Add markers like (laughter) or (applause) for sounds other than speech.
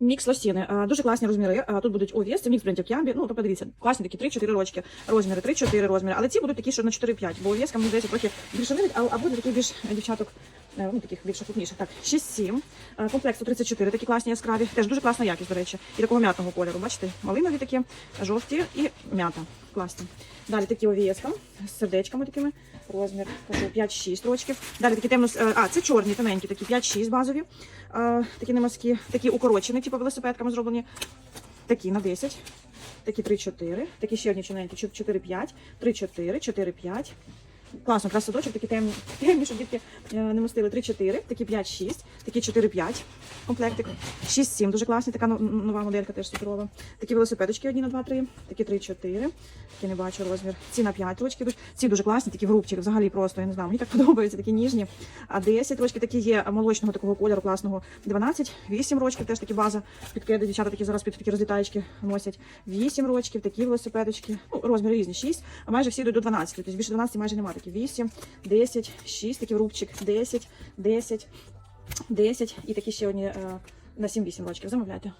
Мікс лосіни. Дуже класні розміри. Тут будуть овіс, це мікс брендів Кямбі. Ну, тобто дивіться, класні такі 3-4 рочки. Розміри, 3-4 розміри. Але ці будуть такі, що на 4-5, бо овіска, мені здається, трохи більше вилить, а, а буде такий більш е, дівчаток, е, ну, таких більш крупніших. Так, 6-7. А, Комплект 134, такі класні яскраві. Теж дуже класна якість, до речі. І такого м'ятного кольору. Бачите, малинові такі, жовті і м'ята. Класні. Далі такі овіска з сердечками такими. Розмір 5-6 рочків. Далі такі темно. е, А, це чорні, тоненькі, такі 5-6 базові. А, такі немазкі, такі укорочені, типу велосипедками зроблені. Такі на 10. Такі 3-4. Такі ще одні чорненькі 4-5. 3-4, 4-5. Класно, якраз садочок, такі темні, (laughs) темні, щоб дітки е, не мостили. 3-4, такі 5-6, такі 4-5 комплектик. 6-7, дуже класні, така нова моделька теж суперова. Такі велосипедочки одні на 2-3, такі 3-4, такі не бачу розмір. Ці на 5 рочки. Ці дуже класні, такі в рубчик, взагалі просто, я не знаю, мені так (laughs) подобаються, такі ніжні. А 10 рочки такі є молочного такого кольору класного. 12, 8 рочків, теж такі база. Підкиди, дівчата такі зараз під такі розлітаєчки носять. 8 рочків, такі велосипедочки. Ну, розміри різні, 6, а майже всі йдуть до 12. Тобто більше 12 майже немає. Такі 8, 10, 6, такі рубчик, 10, 10, 10 і такі ще одні е, на 7-8 рочків. Замовляйте.